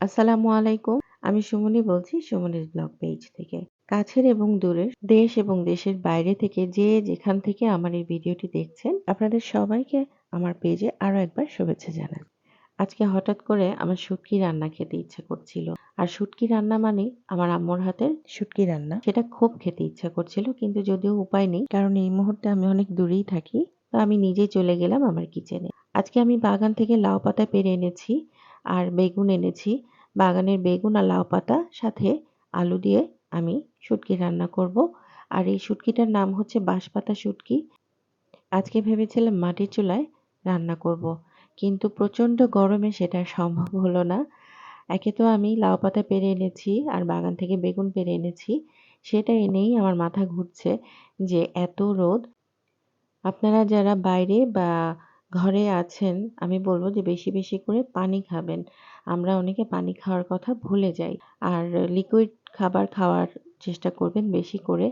আসসালামু আলাইকুম। আমি সুমনি বলছি সুমনির ব্লগ পেজ থেকে। কাছের এবং দূরের, দেশ এবং দেশের বাইরে থেকে যে যেখান থেকে আমার এই ভিডিওটি দেখছেন, আপনাদের সবাইকে আমার পেজে আরও একবার শুভেচ্ছা জানান আজকে হঠাৎ করে আমার শুটকি রান্না খেতে ইচ্ছা করছিল। আর শুটকি রান্না মানে আমার আম্মুর হাতের শুটকি রান্না। সেটা খুব খেতে ইচ্ছা করছিল, কিন্তু যদিও উপায় নেই, কারণ এই মুহূর্তে আমি অনেক দূরেই থাকি, তো আমি নিজেই চলে গেলাম আমার কিচেনে আজকে আমি বাগান থেকে লাউ পাতা পেরে এনেছি, আর বেগুন এনেছি বাগানের বেগুন আর লাউ পাতা সাথে আলু দিয়ে আমি শুটকি রান্না করব। আর এই শুটকিটার নাম হচ্ছে বাঁশপাতা শুটকি। আজকে ভেবেছিলাম মাটির চুলায় রান্না করব। কিন্তু প্রচণ্ড গরমে সেটা সম্ভব হলো না। একে তো আমি লাউ পাতা পেরে এনেছি আর বাগান থেকে বেগুন পেরে এনেছি, সেটা এনেই আমার মাথা ঘুরছে যে এত রোদ। আপনারা যারা বাইরে বা ঘরে আছেন, আমি বলব যে বেশি বেশি করে পানি খাবেন। আমরা অনেকে পানি খাওয়ার কথা ভুলে যাই। আর লিকুইড খাবার খাওয়ার চেষ্টা করবেন বেশি করে।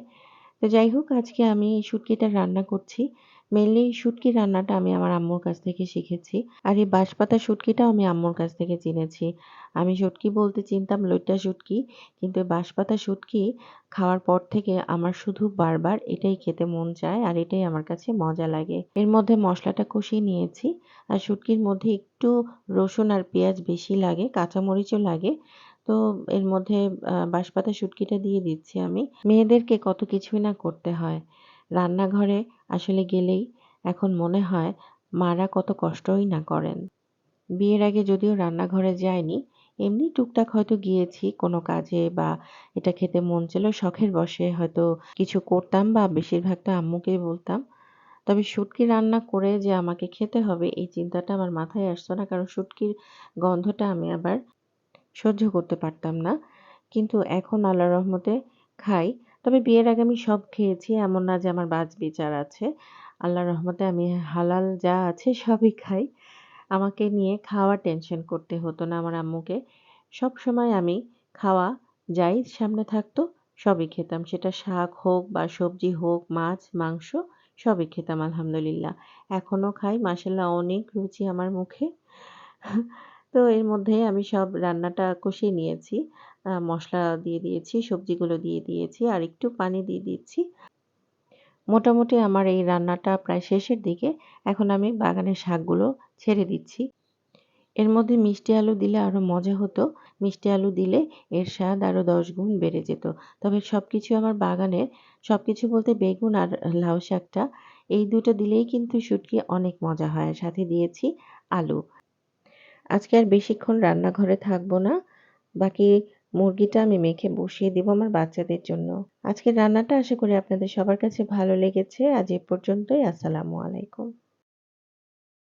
তো যাই হোক, আজকে আমি এই শুটকিটা রান্না করছি। মেনলি শুটকি রান্নাটা আমি আমার আম্মুর কাছ থেকে শিখেছি। আর এই বাঁশপাতা শুটকিটাও আমি আম্মুর কাছ থেকে চিনেছি। আমি শুটকি বলতে চিনতাম লইট্টা শুটকি, কিন্তু বাঁশপাতা শুটকি খাওয়ার পর থেকে আমার শুধু বারবার এটাই খেতে মন চায় আর এটাই আমার কাছে মজা লাগে। এর মধ্যে মশলাটা কষিয়ে নিয়েছি। আর শুটকির মধ্যে একটু রসুন আর পেঁয়াজ বেশি লাগে, কাঁচামরিচও লাগে। তো এর মধ্যে বাঁশপাতা শুটকিটা দিয়ে দিচ্ছি আমি। মেয়েদেরকে কত কিছুই না করতে হয়। রান্নাঘরে আসলে গেলেই এখন মনে হয় মারা কত কষ্টই না করেন। বিয়ের আগে যদিও রান্নাঘরে যায়নি, এমনি টুকটাক হয়তো গিয়েছি কোনো কাজে বা এটা খেতে মন ছিল শখের বসে হয়তো কিছু করতাম বা বেশিরভাগটা আম্মুকেই বলতাম। তবে শুটকি রান্না করে যে আমাকে খেতে হবে, এই চিন্তাটা আমার মাথায় আসতো না। কারণ শুটকির গন্ধটা আমি আবার সহ্য করতে পারতাম না। কিন্তু এখন আল্লাহ রহমতে খাই। তবে বিয়ের আগে আমি সব খেয়েছি, এমন না যে আমার বাজ বিচার আছে। আল্লাহ রহমতে আমি হালাল যা আছে সবই খাই। আমাকে নিয়ে খাওয়া টেনশন করতে হতো না আমার আম্মুকে। সব সময় আমি খাওয়া যাই, সামনে থাকতো, সবই খেতাম। সেটা শাক হোক বা সবজি হোক, মাছ, মাংস, সবই খেতাম, আলহামদুলিল্লাহ। এখনও খাই মাসাল্লাহ অনেক রুচি আমার মুখে। তো এর মধ্যে আমি সব রান্নাটা কষিয়ে নিয়েছি। মশলা দিয়ে দিয়েছি, সবজিগুলো দিয়ে দিয়েছি, আর একটু পানি দিয়ে দিচ্ছি। মোটামুটি আমার এই রান্নাটা প্রায় শেষের দিকে। এখন আমি বাগানের শাকগুলো ছেড়ে দিচ্ছি। এর মধ্যে মিষ্টি আলু দিলে আরও মজা হতো। মিষ্টি আলু দিলে এর স্বাদ আরও দশ গুণ বেড়ে যেত। তবে সব কিছু আমার বাগানের সব কিছু বলতে বেগুন আর লাউ শাকটা, এই দুটো দিলেই কিন্তু শুটকি অনেক মজা হয়। সাথে দিয়েছি আলু। আজকে আর বেশিক্ষণ রান্নাঘরে থাকব না। বাকি মুরগিটা আমি মেখে বসিয়ে দেবো আমার বাচ্চাদের জন্য। আজকের রান্নাটা আশা করি আপনাদের সবার কাছে ভালো লেগেছে। আজ এ পর্যন্তই। আসসালামু আলাইকুম।